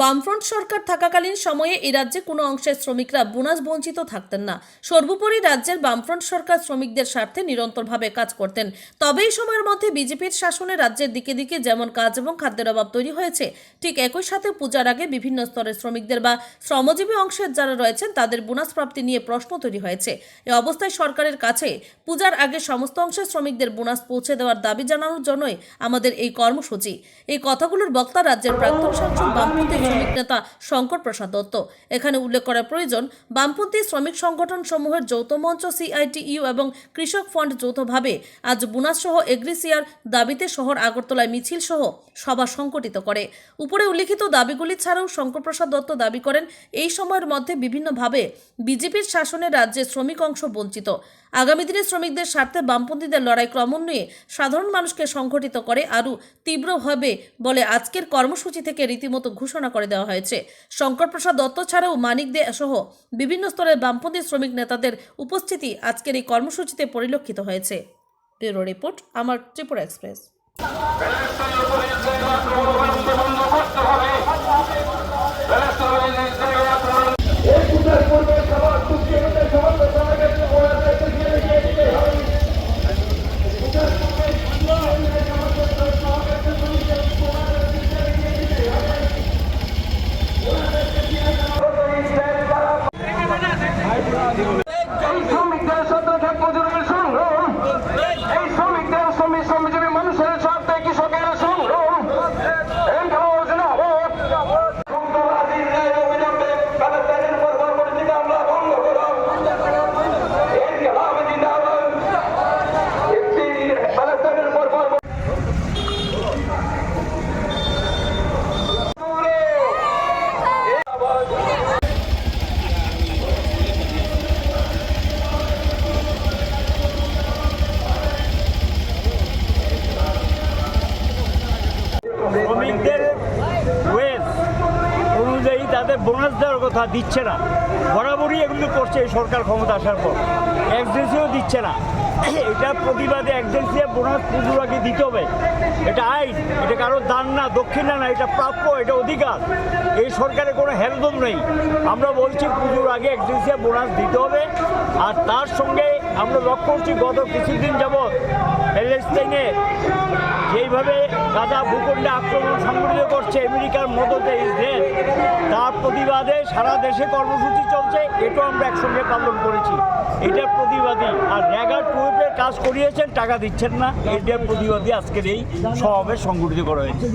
বামফ্রন্ট সরকার থাকাকালীন সময়ে এই রাজ্যে কোনো অংশের শ্রমিকরা বোনাস বঞ্চিত থাকতেন না। সর্বোপরি রাজ্যের বামফ্রন্ট সরকার শ্রমিকদের স্বার্থে নিরন্তরভাবে কাজ করতেন। তবে এই সময়ের মধ্যে বিজেপির শাসনে রাজ্যের দিকে দিকে যেমন কাজ এবং খাদ্যের অভাব তৈরি হয়েছে, ঠিক একই সাথে পূজার আগে বিভিন্ন স্তরের শ্রমিকদের বা শ্রমজীবী অংশের যারা রয়েছেন তাদের বোনাস প্রাপ্তি নিয়ে প্রশ্ন তৈরি হয়েছে। এই অবস্থায় সরকারের কাছে পূজার আগে সমস্ত অংশের শ্রমিকদের বোনাস পৌঁছে দেওয়ার দাবি জানানোর জন্যই আমাদের এই কর্মসূচি। এই কথাগুলোর বক্তা রাজ্যের প্রাক্তন সাংসদ বামপন্থী শ্রমিক নেতা শঙ্কর প্রসাদ দত্ত। এখানে উল্লেখ করা প্রয়োজন, বামপন্থী শ্রমিক সংগঠন সমূহের যৌথ মঞ্চ সিআইটিইউ এবং কৃষক ফান্ড যৌথভাবে আজ বোনাস সহ এগ্রিসিয়ার দাবিতে শহর আগরতলায় মিছিল সহ সভা সংগঠিত করে। উপরে উল্লিখিত দাবিগুলি ছাড়াও শঙ্কর প্রসাদ দত্ত দাবি করেন, এই সময়ের মধ্যে বিভিন্নভাবে বিজেপির শাসনে রাজ্যে শ্রমিক অংশ বঞ্চিত। আগামী দিনে শ্রমিকদের স্বার্থে বামপন্থীদের লড়াই ক্রমান্বয়ে সাধারণ মানুষকে সংগঠিত করে আরও তীব্র হবে বলে আজকের কর্মসূচি থেকে রীতিমতো ঘোষণা করে দেওয়া হয়েছে। শঙ্কর প্রসাদ দত্ত ছাড়াও মানিক দে সহ বিভিন্ন স্তরের বামপন্থী শ্রমিক নেতাদের উপস্থিতি আজকের এই কর্মসূচিতে পরিলক্ষিত হয়েছে। ব্যুরো রিপোর্ট, আমার ত্রিপুরা এক্সপ্রেস। তাদের বোনাস দেওয়ার কথা দিচ্ছে না। বরাবরই এগুলো করছে এই সরকার ক্ষমতা আসার পর। এক্সেন্সিও দিচ্ছে না। এটা প্রতিবাদে এক্সেন্সিয়া বোনাস পুজোর আগে দিতে হবে। এটা আইন, এটা কারও দান না, দক্ষিণা না এটা প্রাপ্য, এটা অধিকার। এই সরকারের কোনো হেলদম নেই। আমরা বলছি পুজোর আগে এক্সেন্সিয়া বোনাস দিতে হবে। আর তার সঙ্গে আমরা লক্ষ্য করছি, গত কিছুদিন যাবৎ প্যালেস্টাইনে যেইভাবে গাজা ভূখণ্ডে আক্রমণ সংগঠিত করছে, আমেরিকার মদতে ইসরায়েল, তার প্রতিবাদে সারা দেশে কর্মসূচি চলছে এটাও আমরা একসঙ্গে পালন করেছি। এটার প্রতিবাদী। আর র্যাগার টুয়েপের কাজ করিয়েছেন, টাকা দিচ্ছেন না। এটার প্রতিবাদী আজকের এই সমাবেশ সংগঠিত করা হয়েছে।